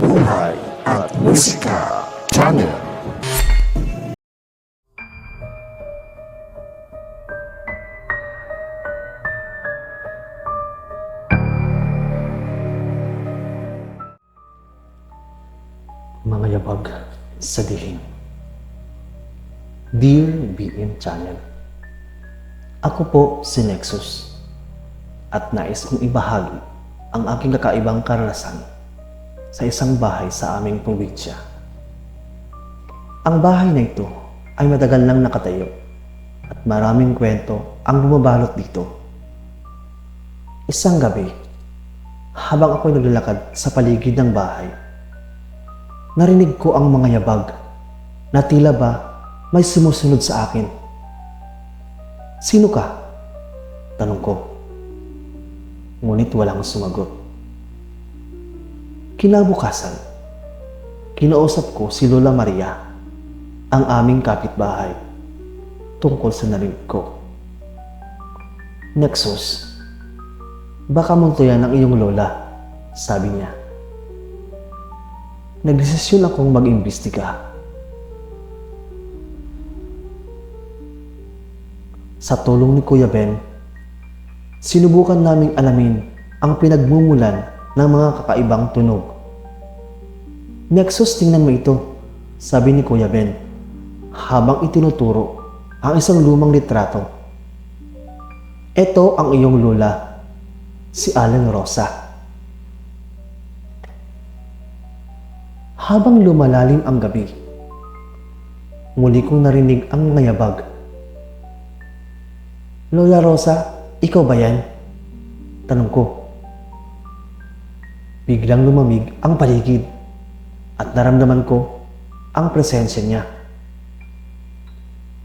Buhay at Musika Channel. Mga yabag sa dilim. Dear BM Channel, Ako po si Nexus at nais kong ibahagi ang aking kakaibang karanasan sa isang bahay sa aming probinsya. Ang bahay na ito ay matagal nang nakatayo at maraming kwento ang bumabalot dito. Isang gabi, habang ako'y naglalakad sa paligid ng bahay, narinig ko ang mga yabag na tila ba may sumusunod sa akin. Sino ka? Tanong ko. Ngunit walang sumagot. Kinabukasan, kinausap ko si Lola Maria, ang aming kapitbahay, tungkol sa narinig ko. Nexus, baka multo yan ang iyong lola, sabi niya. Nagdesisyon akong mag-imbestiga. Sa tulong ni Kuya Ben, sinubukan naming alamin ang pinagmumulan ng mga kakaibang tunog. Nexus, tingnan mo ito, sabi ni Kuya Ben, habang itinuturo ang isang lumang litrato. Ito ang iyong lula, si Alan Rosa. Habang lumalalim ang gabi, muli kong narinig ang ngayabag. Lola Rosa, ikaw ba yan? Tanong ko. Biglang lumamig ang paligid at naramdaman ko ang presensya niya.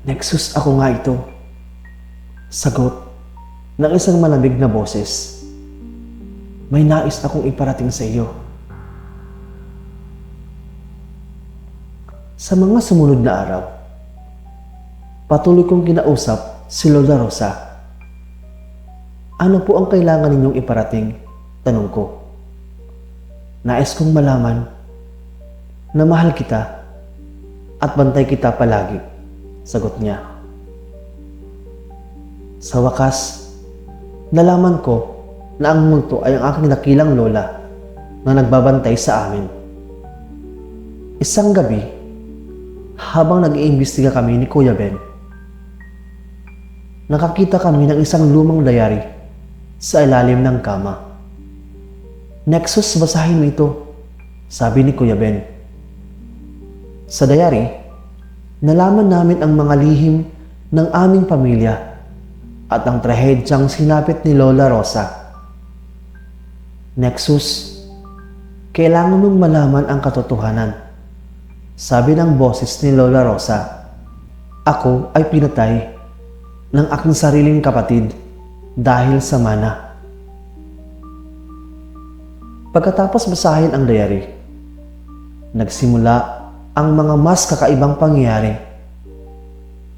Nexus ako nga ito. Sagot ng isang malamig na boses. May nais akong iparating sa iyo. Sa mga sumunod na araw, patuloy kong kinausap si Lola Rosa. Ano po ang kailangan ninyong iparating? Tanong ko. Nais kong malaman na mahal kita at bantay kita palagi. Sagot niya. Sa wakas, nalaman ko na ang multo ay ang aking nakilang lola na nagbabantay sa amin. Isang gabi, habang nag-iimbestiga kami ni Kuya Ben, nakakita kami ng isang lumang dayari sa ilalim ng kama. Nexus, basahin mo ito, sabi ni Kuya Ben. Sa dayari, nalaman namin ang mga lihim ng aming pamilya at ang trahedyang sinapit ni Lola Rosa. Nexus, kailangan mong malaman ang katotohanan. Sabi ng boses ni Lola Rosa, ako ay pinatay ng aking sariling kapatid dahil sa mana. Pagkatapos basahin ang diary, nagsimula ang mga mas kakaibang pangyayari.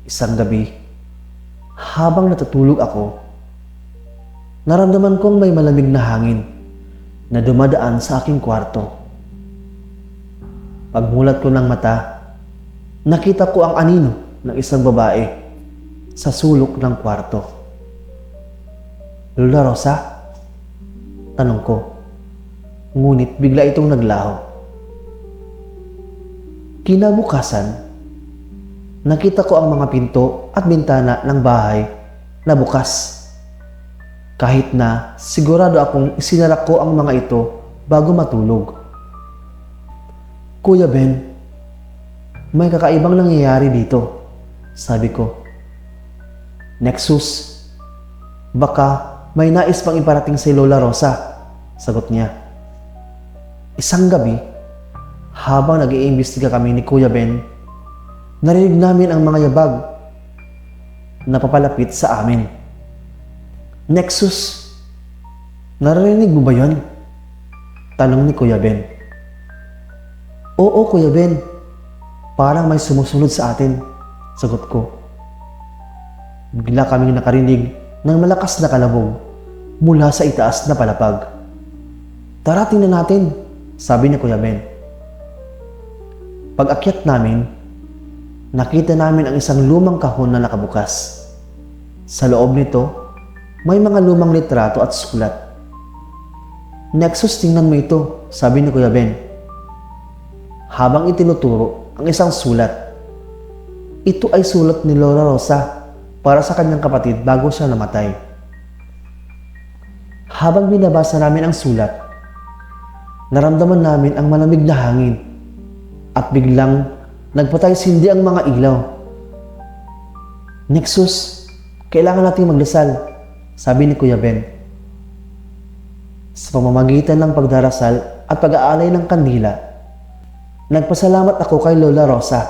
Isang gabi, habang natutulog ako, naramdaman kong may malamig na hangin na dumadaan sa aking kwarto. Pagmulat ko ng mata, nakita ko ang anino ng isang babae sa sulok ng kwarto. Lola Rosa? Tanong ko. Ngunit bigla itong naglaho. Kinabukasan, nakita ko ang mga pinto at bintana ng bahay na bukas. Kahit na sigurado akong isinara ko ang mga ito bago matulog. Kuya Ben, may kakaibang nangyayari dito, sabi ko. Nexus, baka may nais pang iparating si Lola Rosa, sagot niya. Isang gabi, habang nag-iimbestiga kami ni Kuya Ben, narinig namin ang mga yabag na papalapit sa amin. Nexus, narinig mo ba yon? Tanong ni Kuya Ben. Oo, Kuya Ben. Parang may sumusunod sa atin, sagot ko. Bigla kaming nakarinig ng malakas na kalabog mula sa itaas na palapag. Tara, tingnan natin, Sabi ni Kuya Ben. Pag akyat namin, nakita namin ang isang lumang kahon na nakabukas. Sa loob nito, may mga lumang litrato at sulat. Nexus, tingnan mo ito, sabi ni Kuya Ben. Habang itinuturo ang isang sulat. Ito ay sulat ni Lola Rosa para sa kanyang kapatid bago siya namatay. Habang binabasa namin ang sulat, naramdaman namin ang malamig na hangin at biglang nagpatay sindi ang mga ilaw. Nexus, kailangan nating magdasal, sabi ni Kuya Ben. Sa pamamagitan ng pagdarasal at pag-aalay ng kandila, nagpasalamat ako kay Lola Rosa.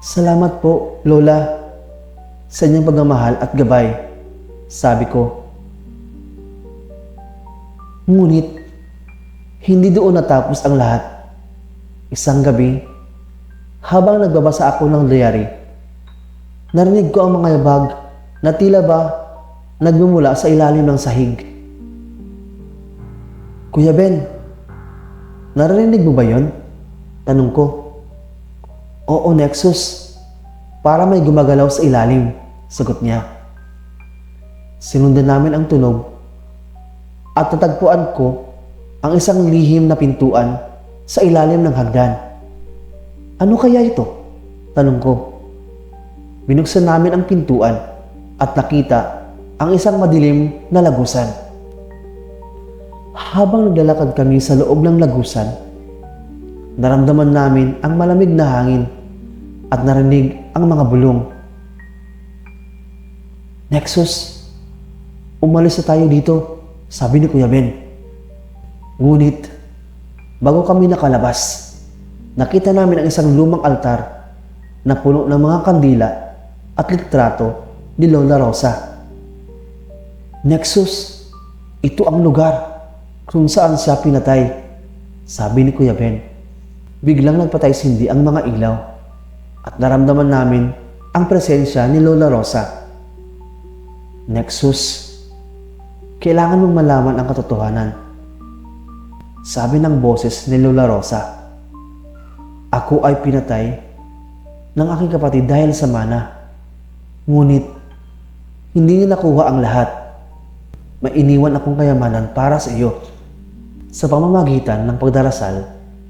Salamat po, Lola, sa inyong pagmamahal at gabay, sabi ko. Ngunit, hindi doon natapos ang lahat. Isang gabi, habang nagbabasa ako ng diary, narinig ko ang mga yabag na tila ba nagmumula sa ilalim ng sahig. Kuya Ben, narinig mo ba yon? Tanong ko. Oo, Nexus. Para may gumagalaw sa ilalim, sagot niya. Sinundan namin ang tunog at natagpuan ko ang isang lihim na pintuan sa ilalim ng hagdan. Ano kaya ito? Tanong ko. Binuksan namin ang pintuan at nakita ang isang madilim na lagusan. Habang naglalakad kami sa loob ng lagusan, naramdaman namin ang malamig na hangin at narinig ang mga bulong. Nexus, umalis na tayo dito, sabi ni Kuya Ben. Ngunit, bago kami nakalabas, nakita namin ang isang lumang altar na puno ng mga kandila at litrato ni Lola Rosa. Nexus, ito ang lugar kung saan siya pinatay, sabi ni Kuya Ben. Biglang nagpatay sindi ang mga ilaw at naramdaman namin ang presensya ni Lola Rosa. Nexus, kailangan mong malaman ang katotohanan. Sabi ng boses ni Lola Rosa, Ako ay pinatay ng aking kapatid dahil sa mana. Ngunit, hindi niya nakuha ang lahat. May iniwan akong kayamanan para sa iyo. Sa pamamagitan ng pagdarasal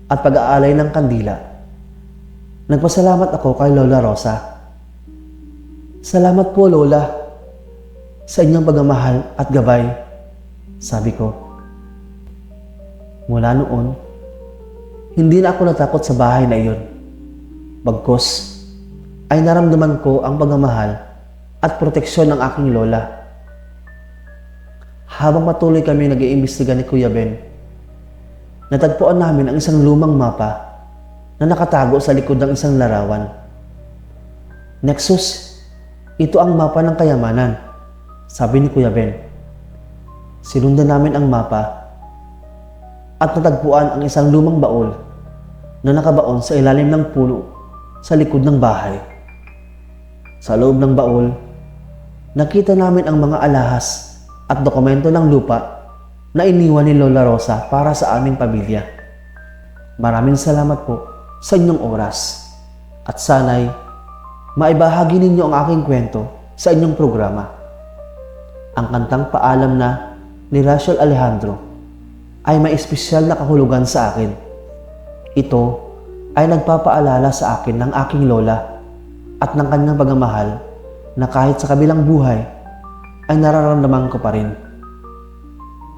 at pag-aalay ng kandila, nagpasalamat ako kay Lola Rosa. Salamat po, Lola, sa inyong pagmamahal at gabay, sabi ko. Mula noon, hindi na ako natakot sa bahay na iyon. Bagkos, ay naramdaman ko ang pagmamahal at proteksyon ng aking lola. Habang patuloy kami nag-iimbestiga ni Kuya Ben, natagpuan namin ang isang lumang mapa na nakatago sa likod ng isang larawan. Nexus, ito ang mapa ng kayamanan, sabi ni Kuya Ben. Sinundan namin ang mapa at natagpuan ang isang lumang baol na nakabaon sa ilalim ng puno sa likod ng bahay. Sa loob ng baol, nakita namin ang mga alahas at dokumento ng lupa na iniwan ni Lola Rosa para sa aming pamilya. Maraming salamat po sa inyong oras at sana'y maibahagi ninyo ang aking kwento sa inyong programa. Ang kantang paalam na ni Rachel Alejandro ay may espesyal na kahulugan sa akin. Ito ay nagpapaalala sa akin ng aking lola at ng kanyang pagmamahal na kahit sa kabilang buhay ay nararamdaman ko pa rin.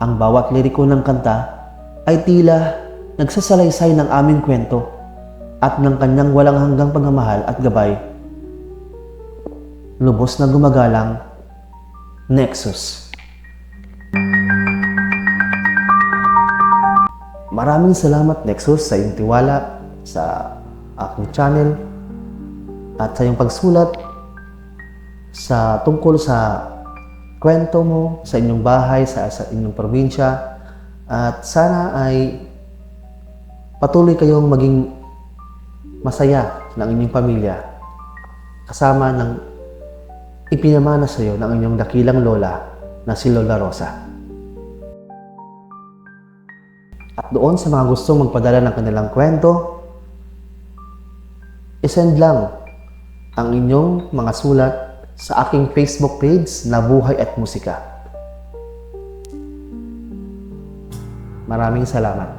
Ang bawat liriko ng kanta ay tila nagsasalaysay ng aming kwento at ng kanyang walang hanggang pagmamahal at gabay. Lubos na gumagalang, Nexus. Maraming salamat Nexus sa iyong tiwala sa aking channel at sa iyong pagsulat sa tungkol sa kwento mo sa inyong bahay, sa, sa inyong probinsya at sana ay patuloy kayong maging masaya ng inyong pamilya kasama ng ipinamana sa iyo ng inyong dakilang lola na si Lola Rosa. At doon sa mga gustong magpadala ng kanilang kwento, isend lang ang inyong mga sulat sa aking Facebook page na Buhay at Musika. Maraming salamat.